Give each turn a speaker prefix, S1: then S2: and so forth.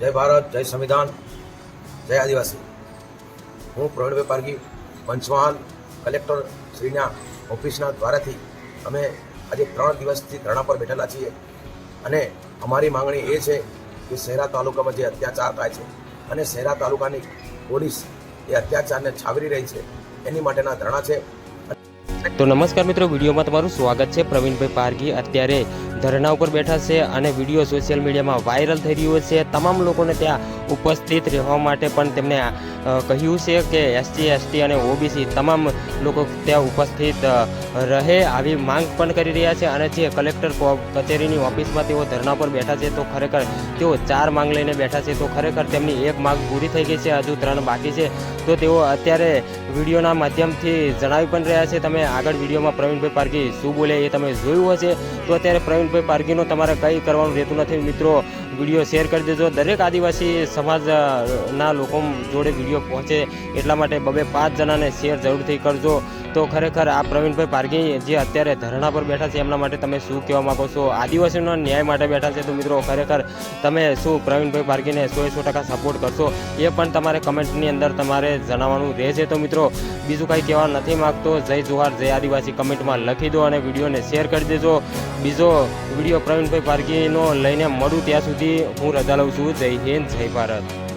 S1: જય ભારત, જય સંવિધાન, જય આદિવાસી. હું પ્રવીણભાઈ પારગી પંચમહાલ કલેક્ટર શ્રીના ઓફિસના દ્વારાથી અમે આજે ત્રણ દિવસથી ધરણા પર બેઠેલા છીએ. અને અમારી માંગણી એ છે કે શહેરા તાલુકામાં જે અત્યાચાર થાય છે અને શહેરા તાલુકાની પોલીસ એ અત્યાચારને છાવરી રહી છે, એની માટેના ધરણા છે.
S2: તો નમસ્કાર મિત્રો, વિડીયોમાં તમારું સ્વાગત છે પ્રવીણભાઈ પારગી. અત્યારે ધરણા ઉપર બેઠા છે અને વીડિયો સોશિયલ મીડિયામાં વાયરલ થઈ રહ્યો છે. તમામ લોકોને ત્યાં ઉપસ્થિત રહેવા માટે પણ તેમણે કહ્યું છે કે એસટી એસટી અને ઓબીસી તમામ લોકો ત્યાં ઉપસ્થિત રહે આવી માંગ પણ કરી રહ્યા છે અને જે કલેક્ટર કચેરીની ઓફિસમાં તેઓ ધરણા પર બેઠા છે તો ખરેખર તેઓ ચાર માંગ લઈને બેઠા છે તો ખરેખર તેમની એક માંગ પૂરી થઈ ગઈ છે, હજુ ત્રણ બાકી છે. તો તેઓ અત્યારે વિડીયોના માધ્યમથી જણાવી પણ રહ્યા છે. તમે આગળ વિડીયોમાં પ્રવીણભાઈ પારકી શું બોલે એ તમે જોયું હશે. તો અત્યારે પ્રવીણભાઈ પારગીનો તમારે કંઈ કરવાનું રહેતું નથી. મિત્રો, વીડિયો શેર કરી દેજો. દરેક આદિવાસી સમાજના લોકો જોડે વીડિયો પહોંચે એટલા માટે બબે પાંચ જણાને શેર જરૂરથી કરજો. તો ખરેખર આ પ્રવીણભાઈ પારગી જે અત્યારે ધરણા પર બેઠા છે, એમના માટે તમે શું કહેવા માંગો છો? આદિવાસીઓના ન્યાય માટે બેઠા છે તો મિત્રો ખરેખર તમે શું પ્રવીણભાઈ પારગીને સો સો ટકા સપોર્ટ કરશો? એ પણ તમારે કમેન્ટની અંદર તમારે જણાવવાનું રહેશે. તો મિત્રો, બીજું કંઈ કહેવા નથી માગતો. જય જુહાર, જય આદિવાસી કમેન્ટમાં લખી દો અને વિડીયોને શેર કરી દેજો. બીજો વીડિયો પ્રવીણભાઈ પારગીનો લઈને મળું ત્યાં સુધી હું રજા લઉં છું. જય હિન્દ, જય ભારત.